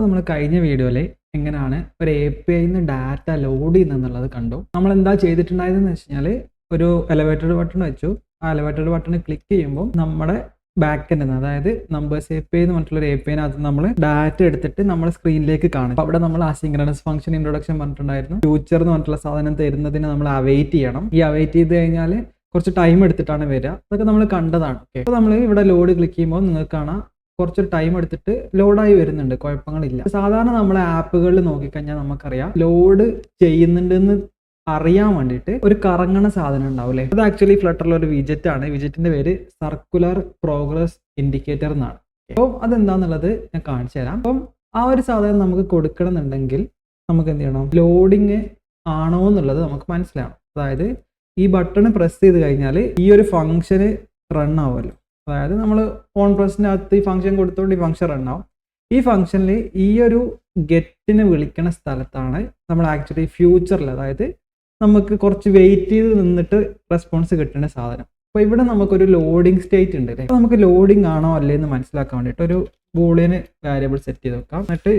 അപ്പോൾ നമ്മൾ കഴിഞ്ഞ വീഡിയോയിൽ എങ്ങനെയാണ് ഒരു എ പി ഐന്ന് ഡാറ്റ ലോഡ് ചെയ്യുന്നത് കണ്ടു. നമ്മൾ എന്താ ചെയ്തിട്ടുണ്ടായതെന്ന് വെച്ച് കഴിഞ്ഞാൽ ഒരു എലവേറ്റഡ് ബട്ടൺ വെച്ചു. ആ എലവേറ്റഡ് ബട്ടൺ ക്ലിക്ക് ചെയ്യുമ്പോൾ നമ്മുടെ ബാക്ക് എൻഡ് അതായത് നമ്പേഴ്സ് എ പി ഐ എന്ന് പറഞ്ഞിട്ടുള്ള ഒരു എ പി ഐനകത്ത് നമ്മൾ ഡാറ്റ എടുത്തിട്ട് നമ്മുടെ സ്ക്രീനിലേക്ക് കാണും. അവിടെ നമ്മൾ അസിങ്ക്രണസ് ഫംഗ്ഷൻ ഇൻട്രൊഡക്ഷൻ പറഞ്ഞിട്ടുണ്ടായിരുന്നു. ഫ്യൂച്ചർ എന്ന് പറഞ്ഞിട്ടുള്ള സാധനം തരുന്നതിന് നമ്മൾ അവൈറ്റ് ചെയ്യണം. ഈ അവൈറ്റ് ചെയ്ത് കഴിഞ്ഞാൽ കുറച്ച് ടൈം എടുത്തിട്ടാണ് വരിക. അതൊക്കെ നമ്മൾ കണ്ടതാണ്. ഓക്കെ അപ്പോൾ നമ്മൾ ഇവിടെ ലോഡ് ക്ലിക്ക് ചെയ്യുമ്പോൾ നിങ്ങൾക്ക് കാണാം. കുറച്ച് ടൈം എടുത്തിട്ട് ലോഡായി വരുന്നുണ്ട്. കുഴപ്പങ്ങളില്ല. സാധാരണ നമ്മളെ ആപ്പുകളിൽ നോക്കിക്കഴിഞ്ഞാൽ നമുക്കറിയാം ലോഡ് ചെയ്യുന്നുണ്ടെന്ന് അറിയാൻ വേണ്ടിയിട്ട് ഒരു കറങ്ങണ സാധനം ഉണ്ടാവും അല്ലേ അത് ആക്ച്വലി ഫ്ലട്ടറിൽ ഒരു വിജറ്റ് ആണ്. വിജറ്റിന്റെ പേര് സർക്കുലർ പ്രോഗ്രസ് ഇൻഡിക്കേറ്റർ എന്നാണ്. അപ്പോൾ അതെന്താന്നുള്ളത് ഞാൻ കാണിച്ചു തരാം. അപ്പം ആ ഒരു സാധനം നമുക്ക് കൊടുക്കണമെന്നുണ്ടെങ്കിൽ നമുക്ക് എന്ത് ചെയ്യണം? ലോഡിങ് ആണോ എന്നുള്ളത് നമുക്ക് മനസ്സിലാവണം. അതായത് ഈ ബട്ടൺ പ്രസ് ചെയ്ത് കഴിഞ്ഞാൽ ഈ ഒരു ഫംഗ്ഷന് റൺ ആവുമല്ലോ. അതായത് നമ്മൾ ഓൺ പ്രസിന്റെ അകത്ത് ഈ ഫംഗ്ഷൻ കൊടുത്തുകൊണ്ട് ഈ ഫംഗ്ഷൻ റൺ ആവും. ഈ ഫംഗ്ഷനിൽ ഈ ഒരു ഗെറ്റിനെ വിളിക്കണ സ്ഥലത്താണ് നമ്മൾ ആക്ച്വലി ഫ്യൂച്ചറിൽ അതായത് നമുക്ക് കുറച്ച് വെയിറ്റ് ചെയ്ത് നിന്നിട്ട് റെസ്പോൺസ് കിട്ടുന്ന സാധനം. അപ്പോൾ ഇവിടെ നമുക്കൊരു ലോഡിംഗ് സ്റ്റേറ്റ് ഉണ്ട് അല്ലേ? അപ്പോൾ നമുക്ക് ലോഡിംഗ് ആണോ അല്ലേ എന്ന് മനസ്സിലാക്കാൻ വേണ്ടിയിട്ട് ഒരു ബൂളിയന് വാരിയബിൾ സെറ്റ് ചെയ്ത് വെക്കാം. എന്നിട്ട്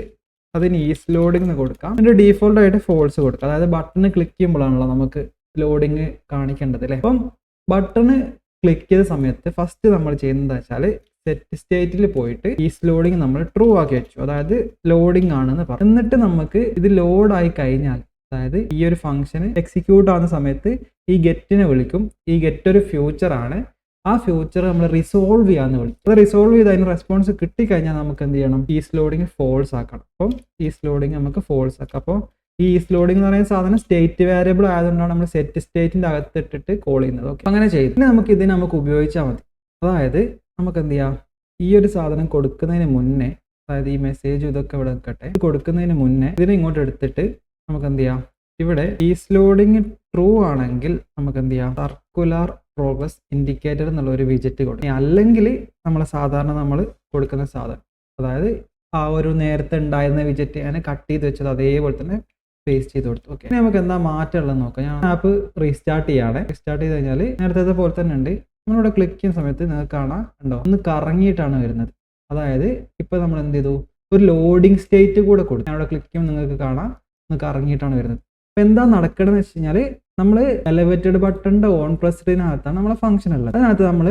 അതിന് ഈസ് ലോഡിംഗ് എന്ന് കൊടുക്കാം. എന്നിട്ട് ഡീഫോൾട്ട് ആയിട്ട് ഫോൾസ് കൊടുക്കാം. അതായത് ബട്ടൺ ക്ലിക്ക് ചെയ്യുമ്പോഴാണല്ലോ നമുക്ക് ലോഡിങ് കാണിക്കേണ്ടത് അല്ലേ? അപ്പം ബട്ടണ് ക്ലിക്ക് ചെയ്ത സമയത്ത് ഫസ്റ്റ് നമ്മൾ ചെയ്യുന്നത് വെച്ചാൽ സെറ്റ് സ്റ്റേറ്റിൽ പോയിട്ട് ഈസ് ലോഡിങ് നമ്മൾ ട്രൂ ആക്കി വെച്ചു. അതായത് ലോഡിംഗ് ആണെന്ന് പറഞ്ഞു എന്നിട്ട് നമുക്ക് ഇത് ലോഡ് ആയി കഴിഞ്ഞാൽ അതായത് ഈ ഒരു ഫംഗ്ഷന് എക്സിക്യൂട്ട് ആവുന്ന സമയത്ത് ഈ ഗെറ്റിനെ വിളിക്കും. ഈ ഗെറ്റ് ഒരു ഫ്യൂച്ചർ ആണ്. ആ ഫ്യൂച്ചർ നമ്മൾ റിസോൾവ് ചെയ്യാന്ന് വിളിക്കും. അത് റിസോൾവ് ചെയ്ത് അതിന് റെസ്പോൺസ് കിട്ടിക്കഴിഞ്ഞാൽ നമുക്ക് എന്ത് ചെയ്യണം? ഈസ് ലോഡിങ് ഫോൾസ് ആക്കണം. അപ്പം ഈസ് ലോഡിങ് നമുക്ക് ഫോൾസ് ആക്കാം. അപ്പോൾ ഈ ഈസ് ലോഡിംഗ് എന്ന് പറയുന്ന സാധനം സ്റ്റേറ്റ് വേരിയബിൾ ആയതുകൊണ്ടാണ് നമ്മൾ സെറ്റ് സ്റ്റേറ്റിന്റെ അകത്ത് ഇട്ടിട്ട് കോൾ ചെയ്യുന്നത്. ഓക്കെ അങ്ങനെ ചെയ്തു. പിന്നെ നമുക്ക് ഇതിനെ നമുക്ക് ഉപയോഗിച്ചാൽ മതി. അതായത് നമുക്ക് എന്ത് ചെയ്യാം? ഈ ഒരു സാധനം കൊടുക്കുന്നതിന് മുന്നേ അതായത് ഈ മെസ്സേജ് ഇതൊക്കെ ഇവിടെ നിൽക്കട്ടെ. ഇത് കൊടുക്കുന്നതിന് മുന്നേ ഇതിനെ ഇങ്ങോട്ട് എടുത്തിട്ട് നമുക്ക് എന്ത് ചെയ്യാം? ഇവിടെ ഈസ് ലോഡിങ് ട്രൂ ആണെങ്കിൽ നമുക്ക് എന്ത് ചെയ്യാം? സർക്കുലാർ പ്രോഗ്രസ് ഇൻഡിക്കേറ്റർ എന്നുള്ള ഒരു വിജറ്റ് കൊടുക്കും. അല്ലെങ്കിൽ നമ്മൾ സാധാരണ നമ്മൾ കൊടുക്കുന്ന സാധനം. അതായത് ആ ഒരു നേരത്തെ ഉണ്ടായിരുന്ന വിജറ്റ് ഞാൻ കട്ട് ചെയ്ത് വെച്ചത് അതേപോലെ തന്നെ പേസ്റ്റ് ചെയ്ത് കൊടുത്തു. ഓക്കെ നമുക്ക് എന്താ മാറ്റമുള്ളത് നോക്കാം. ഞാൻ ആപ്പ് റീസ്റ്റാർട്ട് ചെയ്യാണ്. റീസ്റ്റാർട്ട് ചെയ്ത് കഴിഞ്ഞാൽ നേരത്തെ പോലെ തന്നെ ഉണ്ട്. നമ്മളിവിടെ ക്ലിക്ക് ചെയ്യുന്ന സമയത്ത് നിങ്ങൾക്ക് കാണാം. ഉണ്ടോ ഒന്ന് കറങ്ങിയിട്ടാണ് വരുന്നത്. അതായത് ഇപ്പൊ നമ്മൾ എന്ത് ചെയ്തു? ഒരു ലോഡിംഗ് സ്റ്റേറ്റ് കൂടെ കൊടുത്തു. ഞാൻ അവിടെ ക്ലിക്ക് ചെയ്യുമ്പോൾ നിങ്ങൾക്ക് കാണാം. ഒന്ന് കറങ്ങിയിട്ടാണ് വരുന്നത്. അപ്പൊ എന്താ നടക്കണമെന്ന് വെച്ച് കഴിഞ്ഞാൽ നമ്മൾ എലവേറ്റഡ് ബട്ടണിന്റെ ഓൺ പ്രസിഡിനകത്താണ് നമ്മളെ ഫംഗ്ഷൻ ഉള്ളത്. അതിനകത്ത് നമ്മൾ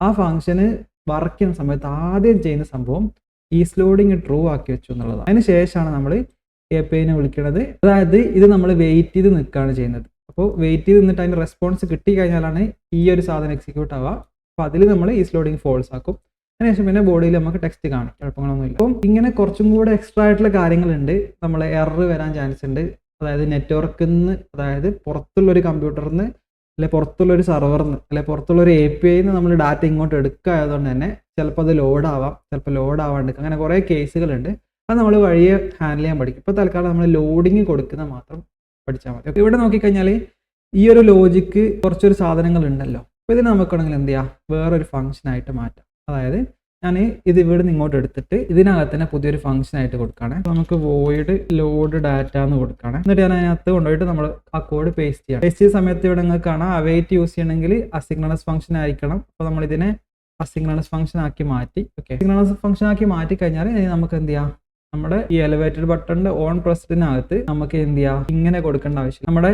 ആ ഫംഗ്ഷന് വർക്ക് ചെയ്യുന്ന സമയത്ത് ആദ്യം ചെയ്യുന്ന സംഭവം ഈസ് ലോഡിങ് ട്രൂ ആക്കി വെച്ചു എന്നുള്ളതാണ്. അതിന് ശേഷമാണ് നമ്മൾ എ പി ഐനെ വിളിക്കുന്നത് അതായത് ഇത് നമ്മൾ വെയിറ്റ് ചെയ്ത് നിൽക്കുകയാണ് ചെയ്യുന്നത്. അപ്പോൾ വെയിറ്റ് ചെയ്ത് നിന്നിട്ട് അതിന്റെ റെസ്പോൺസ് കിട്ടി കഴിഞ്ഞാലാണ് ഈ ഒരു സാധനം എക്സിക്യൂട്ട് ആവുക. അപ്പോൾ അതിൽ നമ്മൾ ഈസ് ലോഡിങ് ഫോൾസ് ആക്കും. അതിനുശേഷം പിന്നെ ബോഡിയിൽ നമുക്ക് ടെക്സ്റ്റ് കാണും. കുഴപ്പങ്ങളൊന്നുമില്ല. അപ്പം ഇങ്ങനെ കുറച്ചും കൂടെ എക്സ്ട്രാ ആയിട്ടുള്ള കാര്യങ്ങളുണ്ട്. നമ്മൾ എറർ വരാൻ ചാൻസ് ഉണ്ട്. അതായത് നെറ്റ്വർക്കിൽ നിന്ന് അതായത് പുറത്തുള്ള ഒരു കമ്പ്യൂട്ടറിൽ നിന്ന് അല്ലെ പുറത്തുള്ള ഒരു സെർവറിൽ നിന്ന് അല്ലെ പുറത്തുള്ള ഒരു എ പി ഐന്ന് നമ്മൾ ഡാറ്റ ഇങ്ങോട്ട് എടുക്കുക ആയതുകൊണ്ട് തന്നെ ചിലപ്പോൾ അത് ലോഡ് ആവാം. ചിലപ്പോൾ ലോഡ് ആവാണ്ട്. അങ്ങനെ കുറേ കേസുകളുണ്ട് അത് നമ്മൾ വഴിയെ ഹാൻഡിൽ ചെയ്യാൻ പഠിക്കും. ഇപ്പോൾ തൽക്കാലം നമ്മൾ ലോഡിങ് കൊടുക്കുന്ന മാത്രം പഠിച്ചാൽ മതി. ഇവിടെ നോക്കിക്കഴിഞ്ഞാൽ ഈ ഒരു ലോജിക്ക് കുറച്ചൊരു സാധനങ്ങൾ ഉണ്ടല്ലോ അപ്പോൾ ഇതിന് നമുക്കാണെങ്കിൽ എന്ത് ചെയ്യാം? വേറൊരു ഫംഗ്ഷനായിട്ട് മാറ്റാം. അതായത് ഞാൻ ഇത് ഇവിടെ നിന്ന് ഇങ്ങോട്ട് എടുത്തിട്ട് ഇതിനകത്ത് തന്നെ പുതിയൊരു ഫംഗ്ഷനായിട്ട് കൊടുക്കുകയാണ് നമുക്ക് വോയിഡ് ലോഡ് ഡാറ്റ എന്ന് കൊടുക്കുകയാണ് എന്നിട്ട് ഞാൻ അതിനകത്ത് കൊണ്ടുപോയിട്ട് നമ്മൾ ആ കോഡ് പേസ്റ്റ് ചെയ്യാം. പേസ്റ്റ് ചെയ്ത സമയത്ത് ഇവിടെ നിങ്ങൾക്ക് കാണാം. അവൈറ്റ് യൂസ് ചെയ്യണമെങ്കിൽ അസിഗ്നണസ് ഫംഗ്ഷൻ ആയിരിക്കണം. അപ്പോൾ നമ്മൾ ഇതിനെ അസിഗ്നണസ് ഫംഗ്ഷൻ ആക്കി മാറ്റി. ഓക്കെ അസിഗ്നണസ് ഫംഗ്ഷൻ ആക്കി മാറ്റി കഴിഞ്ഞാൽ നമുക്ക് എന്ത് ചെയ്യാം? നമ്മുടെ ഈ എലവേറ്റഡ് ബട്ടണിന്റെ ഓൺ പ്രസിഡിനകത്ത് നമുക്ക് എന്ത് ചെയ്യാം? ഇങ്ങനെ കൊടുക്കേണ്ട ആവശ്യം നമ്മുടെ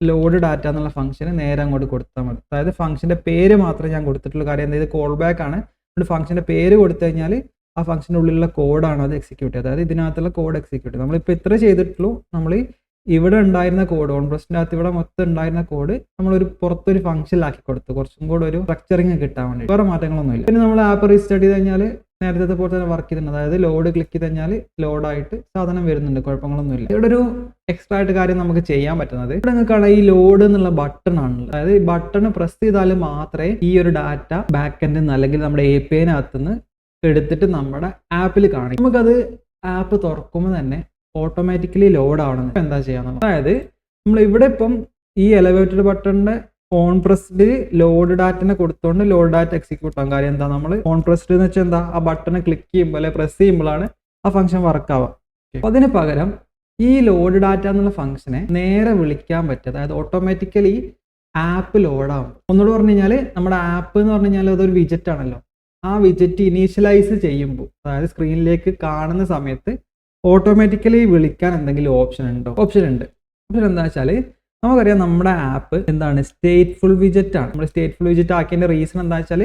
ലോഡ് ഡാറ്റ എന്നുള്ള ഫംഗ്ഷന് നേരെ അങ്ങോട്ട് കൊടുത്താൽ മതി. അതായത് ഫംഗ്ഷന്റെ പേര് മാത്രം ഞാൻ കൊടുത്തിട്ടുള്ള. കാര്യം എന്താ? ഇത് കോൾ ബാക്ക് ആണ് അതുകൊണ്ട് ഫംഗ്ഷന്റെ പേര് കൊടുത്തു കഴിഞ്ഞാൽ ആ ഫംഗ്ഷന്റെ ഉള്ളിലുള്ള കോഡാണ് അത് എക്സിക്യൂട്ട് അതായത് ഇതിനകത്തുള്ള കോഡ് എക്സിക്യൂട്ട് നമ്മൾ നമ്മളിപ്പോൾ ഇത്ര ചെയ്തിട്ടുള്ളൂ. നമ്മൾ ഇവിടെ ഉണ്ടായിരുന്ന കോഡ് ഓൺ പ്രസിന്റെ അകത്ത് ഇവിടെ മൊത്തം ഉണ്ടായിരുന്ന കോഡ് നമ്മളൊരു പുറത്തൊരു ഫംഗ്ഷനിലാക്കി കൊടുത്തു. കുറച്ചും കൂടെ ഒരു സ്ട്രക്ചറിങ് കിട്ടാൻ വേണ്ടി വേറെ മാറ്റങ്ങളൊന്നും ഇല്ല പിന്നെ നമ്മൾ ആപ്പ് റീസ്റ്റാർട്ട് ചെയ്ത് കഴിഞ്ഞാൽ നേരത്തെ പോലെ തന്നെ വർക്ക് ചെയ്തിട്ടുണ്ട് അതായത് ലോഡ് ക്ലിക്ക് ചെയ്ത് കഴിഞ്ഞാൽ ലോഡായിട്ട് സാധനം വരുന്നുണ്ട്. കുഴപ്പങ്ങളൊന്നും ഇല്ല ഇവിടെ ഒരു എക്സ്ട്രാ ആയിട്ട് കാര്യം നമുക്ക് ചെയ്യാൻ പറ്റുന്നത്. ഇവിടെ നിങ്ങൾക്കാണ് ഈ ലോഡ് എന്നുള്ള ബട്ടൺ ആണ് അതായത് ഈ ബട്ടൺ പ്രസ് ചെയ്താൽ മാത്രമേ ഈ ഒരു ഡാറ്റ ബാക്ക് എൻഡിൽ നിന്ന് അല്ലെങ്കിൽ നമ്മുടെ എ പി ഐനകത്തുനിന്ന് എടുത്തിട്ട് നമ്മുടെ ആപ്പിൽ കാണിക്കും നമുക്കത് ആപ്പ് തുറക്കുമ്പോൾ തന്നെ ഓട്ടോമാറ്റിക്കലി ലോഡ് ആവണം. എന്താ ചെയ്യാന്ന് അതായത് നമ്മൾ ഇവിടെ ഇപ്പം ഈ എലവേറ്റഡ് ബട്ടണിന്റെ ഓൺ പ്രസ്ഡ് ലോഡ് ഡാറ്റനെ കൊടുത്തോണ്ട് ലോഡ് ഡാറ്റ എക്സിക്യൂട്ട് ആവും. കാര്യം എന്താ? നമ്മൾ ഓൺ പ്രസ്ഡ് എന്ന് വെച്ചാൽ എന്താ? ആ ബട്ടനെ ക്ലിക്ക് ചെയ്യുമ്പോൾ അല്ലെ പ്രസ് ചെയ്യുമ്പോഴാണ് ആ ഫംഗ്ഷൻ വർക്ക് ആവുക അപ്പൊ അതിന് പകരം ഈ ലോഡ് ഡാറ്റ എന്നുള്ള ഫംഗ്ഷനെ നേരെ വിളിക്കാൻ പറ്റും. അതായത് ഓട്ടോമാറ്റിക്കലി ആപ്പ് ലോഡാവും ഒന്നുകൂടെ പറഞ്ഞു കഴിഞ്ഞാൽ നമ്മുടെ ആപ്പ് എന്ന് പറഞ്ഞു കഴിഞ്ഞാൽ അതൊരു വിജറ്റ് ആണല്ലോ. ആ വിജറ്റ് ഇനീഷ്യലൈസ് ചെയ്യുമ്പോൾ അതായത് സ്ക്രീനിലേക്ക് കാണുന്ന സമയത്ത് ഓട്ടോമാറ്റിക്കലി വിളിക്കാൻ എന്തെങ്കിലും ഓപ്ഷൻ ഉണ്ടോ? ഓപ്ഷൻ ഉണ്ട്. ഓപ്ഷൻ എന്താ വെച്ചാൽ നമുക്കറിയാം നമ്മുടെ ആപ്പ് എന്താണ്? സ്റ്റേറ്റ്ഫുൾ വിജറ്റ് ആണ്. നമ്മൾ സ്റ്റേറ്റ്ഫുൾ വിജറ്റ് ആക്കിയതിന്റെ റീസൺ എന്താ വെച്ചാൽ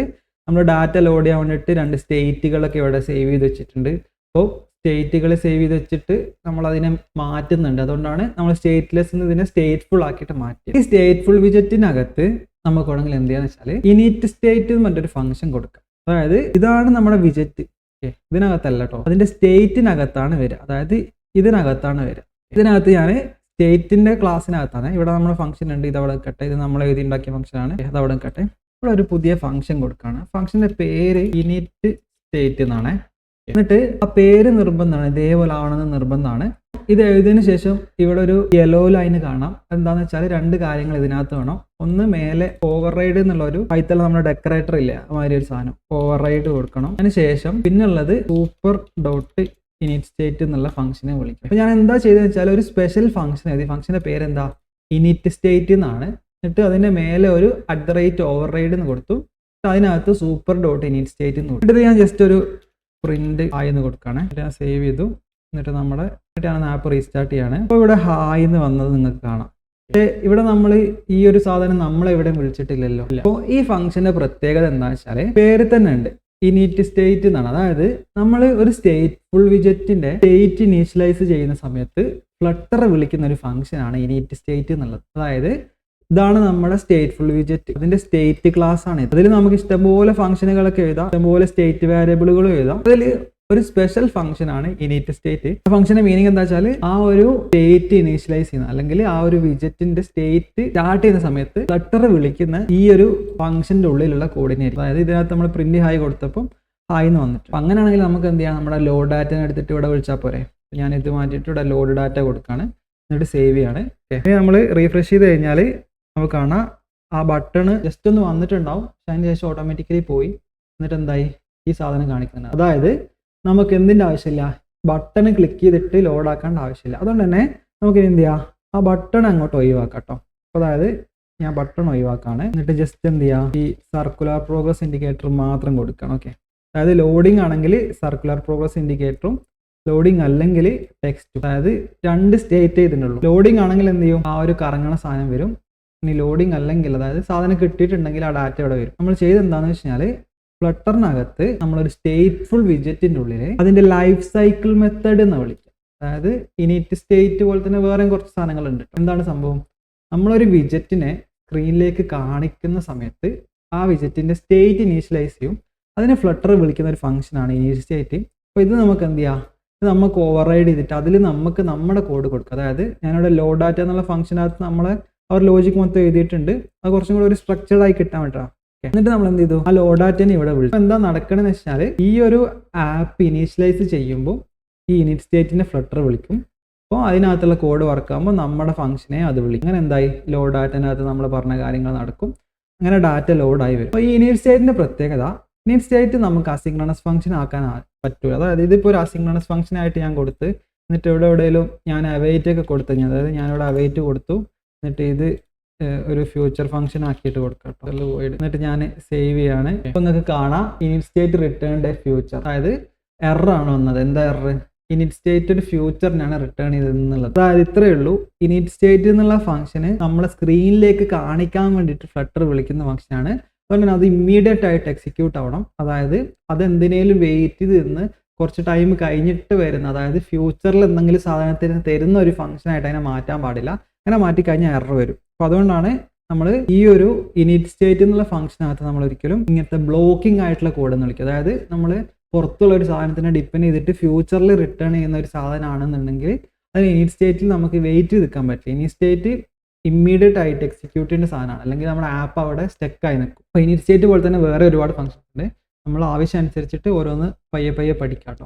നമ്മൾ ഡാറ്റ ലോഡ് ചെയ്യാൻ വേണ്ടിയിട്ട് രണ്ട് സ്റ്റേറ്റുകളൊക്കെ ഇവിടെ സേവ് ചെയ്ത് വെച്ചിട്ടുണ്ട്. അപ്പോൾ സ്റ്റേറ്റുകൾ സേവ് ചെയ്ത് വെച്ചിട്ട് നമ്മൾ അതിനെ മാറ്റുന്നുണ്ട്. അതുകൊണ്ടാണ് നമ്മൾ സ്റ്റേറ്റ്ലെസ് ഇതിനെ സ്റ്റേറ്റ്ഫുൾ ആക്കിയിട്ട് മാറ്റി ഈ സ്റ്റേറ്റ്ഫുൾ വിജറ്റിനകത്ത് നമുക്ക് വേണമെങ്കിൽ എന്ത് ചെയ്യാന്ന് വെച്ചാൽ ഇനിറ്റ് സ്റ്റേറ്റ് പറഞ്ഞിട്ടൊരു ഫംഗ്ഷൻ കൊടുക്കാം. അതായത് ഇതാണ് നമ്മുടെ വിജറ്റ് ഓക്കെ ഇതിനകത്തല്ല കേട്ടോ അതിന്റെ സ്റ്റേറ്റിനകത്താണ് വരിക. അതായത് ഇതിനകത്താണ് വരിക. ഇതിനകത്ത് ഞാൻ സ്റ്റേറ്റിന്റെ ക്ലാസ്സിനകത്താണ്. ഇവിടെ നമ്മൾ ഫംഗ്ഷൻ ഉണ്ട്. ഇത് അവിടെ നിൽക്കട്ടെ ഇത് നമ്മൾ എഴുതി ഉണ്ടാക്കിയ ഫംഗ്ഷൻ ആണ്. ഇത് അവിടെ നിൽക്കട്ടെ ഇവിടെ ഒരു പുതിയ ഫംഗ്ഷൻ കൊടുക്കുകയാണ്. ഫംഗ്ഷന്റെ പേര് ഇനിറ്റ് സ്റ്റേറ്റ് എന്നാണ്. എന്നിട്ട് ആ പേര് നിർബന്ധമാണ്. ഇതേപോലെ ആവണമെന്ന് നിർബന്ധമാണ്. ഇത് എഴുതിയതിനു ശേഷം ഇവിടെ ഒരു യെല്ലോ ലൈൻ കാണാം. എന്താന്ന് വെച്ചാൽ രണ്ട് കാര്യങ്ങൾ ഇതിനകത്ത് വേണം. ഒന്ന് മേലെ ഓവർ റൈഡ് എന്നുള്ള ഒരു പൈത്തല നമ്മുടെ ഡെക്കറേറ്റർ ഇല്ല മാതിരി ഒരു സാധനം. ഓവർ റൈഡ് കൊടുക്കണം. അതിന് ശേഷം പിന്നുള്ളത് സൂപ്പർ ഡോട്ട് ഇനിറ്റ് സ്റ്റേറ്റ് എന്നുള്ള ഫംഗ്ഷനെ വിളിക്കും. അപ്പൊ ഞാൻ എന്താ ചെയ്തതെന്ന് വെച്ചാൽ ഒരു സ്പെഷ്യൽ ഫംഗ്ഷൻ എഴുതി. ഫംഗ്ഷന്റെ പേരെന്താ? ഇനിറ്റ് സ്റ്റേറ്റ് എന്നാണ്. എന്നിട്ട് അതിന്റെ മേലെ ഒരു at the rate override എന്ന് കൊടുത്തു. അതിനകത്ത് സൂപ്പർ ഡോട്ട് ഇനിറ്റ് സ്റ്റേറ്റ് എന്ന് കൊടുത്തു. ഞാൻ ജസ്റ്റ് ഒരു പ്രിന്റ് ആയി എന്ന് കൊടുക്കുകയാണ്. ഞാൻ സേവ് ചെയ്തു. എന്നിട്ട് നമ്മുടെ എന്നിട്ടാണ് ആപ്പ് റീസ്റ്റാർട്ട് ചെയ്യാണ്. അപ്പോൾ ഇവിടെ ഹായ് എന്ന് വന്നത് നിങ്ങൾക്ക് കാണാം. പക്ഷേ ഇവിടെ നമ്മൾ ഈ ഒരു സാധനം നമ്മൾ എവിടെയും വിളിച്ചിട്ടില്ലല്ലോ. അപ്പോൾ ഈ ഫംഗ്ഷന്റെ പ്രത്യേകത എന്താ വെച്ചാൽ പേര് തന്നെ ഉണ്ട്. ഇനീറ്റ് സ്റ്റേറ്റ് എന്നാണ്. അതായത് നമ്മൾ ഒരു സ്റ്റേറ്റ് ഫുൾ വിജറ്റിന്റെ സ്റ്റേറ്റ് ഇനീഷ്യലൈസ് ചെയ്യുന്ന സമയത്ത് ഫ്ലട്ടർ വിളിക്കുന്ന ഒരു ഫംഗ്ഷൻ ആണ് ഇനീറ്റ് സ്റ്റേറ്റ് എന്നുള്ളത്. അതായത് ഇതാണ് നമ്മുടെ സ്റ്റേറ്റ് ഫുൾ വിജറ്റ് അതിന്റെ സ്റ്റേറ്റ് ക്ലാസ് ആണ്. അതിൽ നമുക്ക് ഇഷ്ടംപോലെ ഫംഗ്ഷനുകളൊക്കെ എഴുതാം. ഇഷ്ടംപോലെ സ്റ്റേറ്റ് വേരിയബിളുകളും എഴുതാം. അതിൽ ഒരു സ്പെഷ്യൽ ഫംഗ്ഷൻ ആണ് ഇനീറ്റ് സ്റ്റേറ്റ് ഫംഗ്ഷന്റെ മീനിങ് എന്താ വെച്ചാൽ ആ ഒരു സ്റ്റേറ്റ് ഇനീഷ്യലൈസ് ചെയ്യുന്ന അല്ലെങ്കിൽ ആ ഒരു വിജറ്റിന്റെ സ്റ്റേറ്റ് സ്റ്റാർട്ട് ചെയ്യുന്ന സമയത്ത് ഫ്ലട്ടർ വിളിക്കുന്ന ഈ ഒരു ഫംഗ്ഷന്റെ ഉള്ളിലുള്ള കോർഡിനേറ്റ് അതായത് ഇതിനകത്ത് നമ്മൾ പ്രിന്റ് ഹായ് കൊടുത്തപ്പം ഹായ് എന്ന് വന്നിട്ട്. അങ്ങനെയാണെങ്കിൽ നമുക്ക് എന്ത് ചെയ്യാം? നമ്മുടെ ലോഡ് ഡാറ്റനെ എടുത്തിട്ട് ഇവിടെ വിളിച്ചാൽ പോരെ. ഞാൻ ഇത് മാറ്റിയിട്ട് ഇവിടെ ലോഡ് ഡാറ്റ കൊടുക്കാണ്. എന്നിട്ട് സേവ് ചെയ്യാണ്. നമ്മൾ റീഫ്രഷ് ചെയ്ത് കഴിഞ്ഞാൽ നമുക്ക് കാണാം. ആ ബട്ടൺ ജസ്റ്റ് ഒന്ന് വന്നിട്ടുണ്ടാവും. പക്ഷെ അതിന് ശേഷം ഓട്ടോമാറ്റിക്കലി പോയി. എന്നിട്ട് എന്തായി? ഈ സാധനം കാണിക്കുന്നത് അതായത് നമുക്ക് എന്തിന്റെ ആവശ്യമില്ല? ബട്ടൺ ക്ലിക്ക് ചെയ്തിട്ട് ലോഡ് ആക്കേണ്ട ആവശ്യമില്ല. അതുകൊണ്ട് തന്നെ നമുക്ക് എന്ത് ചെയ്യാം? ആ ബട്ടൺ അങ്ങോട്ട് ഒഴിവാക്കാം അതായത് ഞാൻ ബട്ടൺ ഒഴിവാക്കാണ്. എന്നിട്ട് ജസ്റ്റ് എന്ത് ചെയ്യാം? ഈ സർക്കുലർ പ്രോഗ്രസ് ഇൻഡിക്കേറ്റർ മാത്രം കൊടുക്കണം. ഓക്കെ അതായത് ലോഡിംഗ് ആണെങ്കിൽ സർക്കുലർ പ്രോഗ്രസ് ഇൻഡിക്കേറ്ററും ലോഡിംഗ് അല്ലെങ്കിൽ ടെക്സ്റ്റ് അതായത് രണ്ട് സ്റ്റേറ്റ് ചെയ്തിട്ടുള്ളൂ. ലോഡിംഗ് ആണെങ്കിൽ എന്ത് ചെയ്യും? ആ ഒരു കറങ്ങണ സാധനം വരും. ഇനി ലോഡിംഗ് അല്ലെങ്കിൽ അതായത് സാധനം കിട്ടിയിട്ടുണ്ടെങ്കിൽ ആ ഡാറ്റ ഇവിടെ വരും. നമ്മൾ ചെയ്തെന്താണെന്ന് വെച്ച് വെച്ചാൽ ഫ്ലട്ടറിനകത്ത് നമ്മളൊരു സ്റ്റേറ്റ്ഫുൾ വിജറ്റിന്റെ ഉള്ളിൽ അതിന്റെ ലൈഫ് സൈക്കിൾ മെത്തേഡ് എന്ന് വിളിക്കുക അതായത് ഇനിറ്റ് സ്റ്റേറ്റ് പോലെ തന്നെ വേറെയും കുറച്ച് സാധനങ്ങളുണ്ട് എന്താണ് സംഭവം? നമ്മളൊരു വിജറ്റിനെ സ്ക്രീനിലേക്ക് കാണിക്കുന്ന സമയത്ത് ആ വിജറ്റിന്റെ സ്റ്റേറ്റ് ഇനീഷ്യലൈസ് ചെയ്യും. അതിനെ ഫ്ലട്ടർ വിളിക്കുന്ന ഒരു ഫംഗ്ഷനാണ് ഇനീഷ്യൽ സ്റ്റേറ്റ് അപ്പോൾ ഇത് നമുക്ക് എന്ത് ചെയ്യാം? ഇത് നമുക്ക് ഓവർ റൈഡ് ചെയ്തിട്ട് അതിൽ നമുക്ക് നമ്മുടെ കോഡ് കൊടുക്കുക അതായത് ഞാനിവിടെ ലോ ഡാറ്റ എന്നുള്ള ഫംഗ്ഷനകത്ത് നമ്മളെ അവർ ലോജിക് മൊത്തം എഴുതിയിട്ടുണ്ട്. അത് കുറച്ചും കൂടി ഒരു സ്ട്രക്ചേർഡായി കിട്ടാൻ വേണ്ടിയിട്ടാണ് എന്നിട്ട് നമ്മൾ എന്ത് ചെയ്തു? ആ ലോഡാറ്റനെ ഇവിടെ വിളിച്ചു. എന്താ നടക്കണമെന്ന് വെച്ചാൽ ഈ ഒരു ആപ്പ് ഇനീഷ്യലൈസ് ചെയ്യുമ്പോൾ ഈ ഇനിറ്റ് ഫ്ലട്ടർ വിളിക്കും. അപ്പോൾ അതിനകത്തുള്ള കോഡ് വർക്ക് ആകുമ്പോൾ നമ്മുടെ ഫംഗ്ഷനെ അത് വിളിക്കും. അങ്ങനെ എന്തായി? ലോ ഡാറ്റനകത്ത് നമ്മൾ പറഞ്ഞ കാര്യങ്ങൾ നടക്കും. അങ്ങനെ ഡാറ്റ ലോഡായി വരും. അപ്പോൾ ഈ ഇനിറ്റ് പ്രത്യേകത ഇനിറ്റ് സ്റ്റേറ്റ് നമുക്ക് അസിംഗ്ലണസ് ഫംഗ്ഷൻ ആക്കാൻ പറ്റൂല. അതായത് ഇതിപ്പോൾ ഒരു അസിംഗ്ലണസ് ഫംഗ്ഷൻ ആയിട്ട് ഞാൻ കൊടുത്ത് എന്നിട്ട് ഇവിടെ എവിടെയെങ്കിലും ഞാൻ അവൈറ്റ് ഒക്കെ കൊടുത്തു അതായത് ഞാനിവിടെ അവൈറ്റ് കൊടുത്തു എന്നിട്ട് ഇത് ഒരു ഫ്യൂച്ചർ ഫംഗ്ഷൻ ആക്കിയിട്ട് കൊടുക്കാം എന്നിട്ട് ഞാൻ സേവ് ചെയ്യാണ്. ഇപ്പൊ നിങ്ങൾക്ക് കാണാം init state return the future അതായത് എറർ ആണ് വന്നത്. എന്താ എറർ ഇനിറ്റ് സ്റ്റേറ്റ് ഒരു ഫ്യൂച്ചറിനാണ് റിട്ടേൺ ചെയ്തതെന്നുള്ളത്. അതായത് ഇത്രയേ ഉള്ളൂ. ഇനിറ്റ് സ്റ്റേറ്റ് എന്നുള്ള ഫംഗ്ഷന് നമ്മളെ സ്ക്രീനിലേക്ക് കാണിക്കാൻ വേണ്ടിയിട്ട് ഫ്ലട്ടർ വിളിക്കുന്ന ഫംഗ്ഷനാണ് അതുകൊണ്ട് അത് ഇമ്മീഡിയറ്റ് ആയിട്ട് എക്സിക്യൂട്ട് ആവണം. അതായത് അത് എന്തിനേലും വെയിറ്റ് ചെയ്ത് കുറച്ച് ടൈം കഴിഞ്ഞിട്ട് വരുന്ന അതായത് ഫ്യൂച്ചറിൽ എന്തെങ്കിലും സാധനത്തിന് തരുന്ന ഒരു ഫംഗ്ഷൻ ആയിട്ട് അതിനെ മാറ്റാൻ പാടില്ല. അങ്ങനെ മാറ്റി കഴിഞ്ഞാൽ എറർ വരും. അപ്പോൾ അതുകൊണ്ടാണ് നമ്മൾ ഈ ഒരു ഇനിറ്റ് സ്റ്റേറ്റ് എന്നുള്ള ഫംഗ്ഷനകത്ത് നമ്മൾ ഒരിക്കലും ഇങ്ങനത്തെ ബ്ലോക്കിംഗ് ആയിട്ടുള്ള കോഡ് എന്ന് വിളിക്കും അതായത് നമ്മൾ പുറത്തുള്ള ഒരു സാധനത്തിനെ ഡിപ്പെൻഡ് ചെയ്തിട്ട് ഫ്യൂച്ചറിൽ റിട്ടേൺ ചെയ്യുന്ന ഒരു സാധനമാണെന്നുണ്ടെങ്കിൽ അതിന് ഇനിറ്റ് സ്റ്റേറ്റിൽ നമുക്ക് വെയിറ്റ് നിൽക്കാൻ പറ്റില്ല. ഇനി സ്റ്റേറ്റ് ഇമ്മീഡിയറ്റ് ആയിട്ട് എക്സിക്യൂട്ട് ചെയ്യേണ്ട സാധനമാണ്. അല്ലെങ്കിൽ നമ്മുടെ ആപ്പ് അവിടെ സ്റ്റെക്കായി നിൽക്കും. അപ്പോൾ ഇനിറ്റ് സ്റ്റേറ്റ് പോലെ തന്നെ വേറെ ഒരുപാട് ഫംഗ്ഷൻ ഉണ്ട്. നമ്മൾ ആവശ്യം അനുസരിച്ചിട്ട് ഓരോന്ന് പയ്യെ പയ്യെ പഠിക്കാം കേട്ടോ